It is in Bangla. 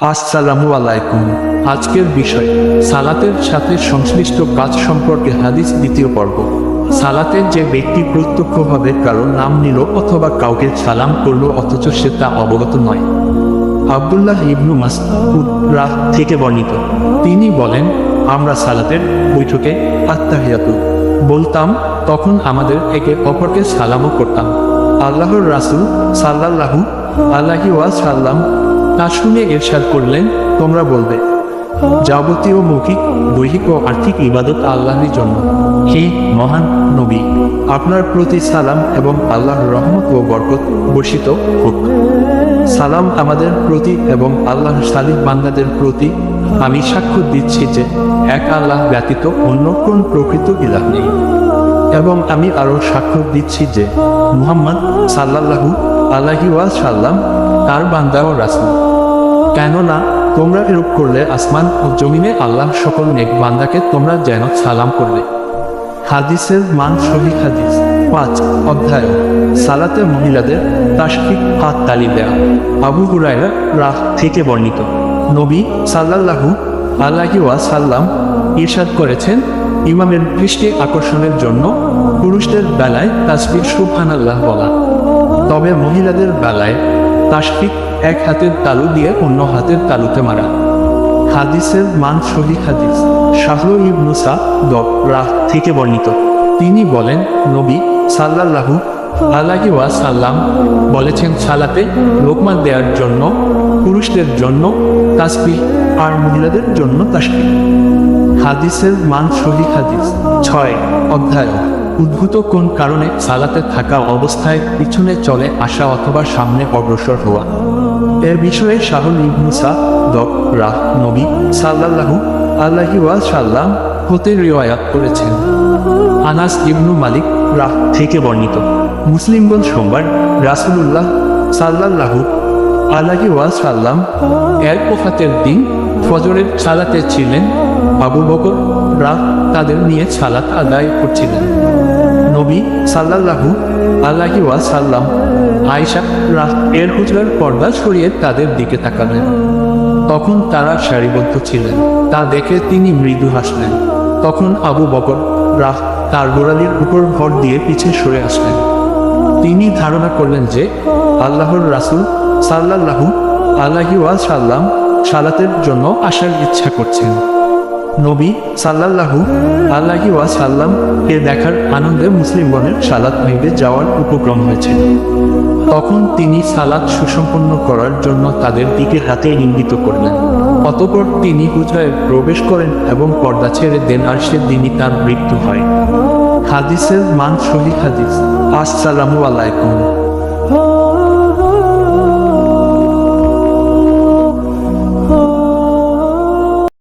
আসসালামু আলাইকুম। আজকের বিষয়, সালাতের সাথে সংশ্লিষ্ট কাজ সম্পর্কে হাদিস দ্বিতীয় পর্ব। সালাতের যে ব্যক্তি প্রত্যক্ষভাবে কারও নাম নিল অথবা কাউকে সালাম করল, অথচ সে তা অবগত নয়। আব্দুল্লাহ ইবনু মাসউদ রাহ থেকে বর্ণিত। তিনি বলেন, আমরা সালাতের বৈঠকে আত্মাহিয়াতু বলতাম, তখন আমাদের একে অপরকে সালামও করতাম। আল্লাহর রাসুল সাল্লাল্লাহু আল্লাহি ওয়া সাল্লাম তা শুনে এরশাদ করলেন, তোমরা বলবে, যাবতীয় মৌখিক, দৈহিক ও আর্থিক ইবাদত আল্লাহর জন্য। হে মহান নবী, আপনার প্রতি সালাম এবং আল্লাহর রহমত ও বরকত বর্ষিত হোক। সালাম আমাদের প্রতি এবং আল্লাহর সালিক বান্দাদের প্রতি আমি সাক্ষ্য দিচ্ছি যে এক আল্লাহ ব্যতীত অন্য কোন প্রকৃত ইলাহ নেই। এবং আমি আরও সাক্ষ্য দিচ্ছি যে মুহাম্মদ সাল্লাল্লাহু আলাহি ওয়া সাল্লাম তার বান্দা ও রাসূল। কেননা, তোমরা এরূপ করলে আসমান ও জমিনে আল্লাহ সকল নেক বান্দাকে তোমরা যেন সালাম করবে। হাদিসের মান সহি হাদিস, পাঁচ অধ্যায়। সালাতে মহিলাদের তাসফিক হাত তালি দেয়া। আবু হুরায়রা রাহ থেকে বর্ণিত। নবী সাল্লাল্লাহু আল্লাহি সাল্লাম ইরশাদ করেছেন, ইমামের দৃষ্টি আকর্ষণের জন্য পুরুষদের বেলায় তাসবির সুবহানাল্লাহ বলা। তবে মহিলাদের বেলায় তাসফিক এক হাতের তালু দিয়ে অন্য হাতের তালুতে মারা। হাদিসের মান সহি হাদিস শাহরু ইবনুসা দব রাহ থেকে বর্ণিত। তিনি বলেন, নবী সাল্লাল্লাহু আলাহি ওয়া সাল্লাম বলেছেন, সালাতে লোকমান দেওয়ার জন্য, পুরুষদের জন্য তাসবিহ আর মহিলাদের জন্য তাসবিহ। হাদিসের মান সহি হাদিস, ছয় অধ্যায়। উদ্ভূত কোন কারণে সালাতে থাকা অবস্থায় পিছনে চলে আসা অথবা সামনে অগ্রসর হওয়া? এর বিষয়ে শাহুল ইবনুসা দক, রাহ, নবী সাল্লাল্লাহু আল্লাহি ওয়া সাল্লাম হতে রিওয়ায়াত করেছেন। আনাস ইবনু মালিক রাহ থেকে বর্ণিত। মুসলিমগণ সোমবার রাসূলুল্লাহ সাল্লাল্লাহু আল্লাহি ওয়া সাল্লাম এর ওফাতের দিন ফজরের সালাতে ছিলেন আবু বকর। রাহ তাদের নিয়ে সালাত আদায় করছিলেন। নবী সাল্লাল্লাহু আল্লাহি ওয়া সাল্লাম আয়েশা রাহ এর হুজরার পর্দা সরিয়ে তাদের দিকে তাকালেন। তখন তারা সারিবদ্ধ ছিলেন। তা দেখে তিনি মৃদু হাসলেন। তখন আবু বকর রাহ তার গোড়ালির উপর ভর দিয়ে পিছে সরে আসলেন। তিনি ধারণা করলেন যে আল্লাহর রাসুল সাল্লাল্লাহু আল্লাহি সাল্লাম সালাতের জন্য আসার ইচ্ছা করছেন। নবী সাল্লাল্লাহু আল্লাহি সাল্লাম কে দেখার আনন্দে মুসলিমগণের সালাত ভেঙে যাওয়ার উপক্রম হয়েছে। তখন তিনি সালাত সুসম্পন্ন করার জন্য তাদের দিকে হাতে ইঙ্গিত করলেন। অতপর তিনি হুজরায় প্রবেশ করেন এবং পর্দা ছেড়ে দেন আর সেদিনই তার মৃত্যু হয়। হাদিসের মান সহি হাদিস। আসসালামু আলাইকুম।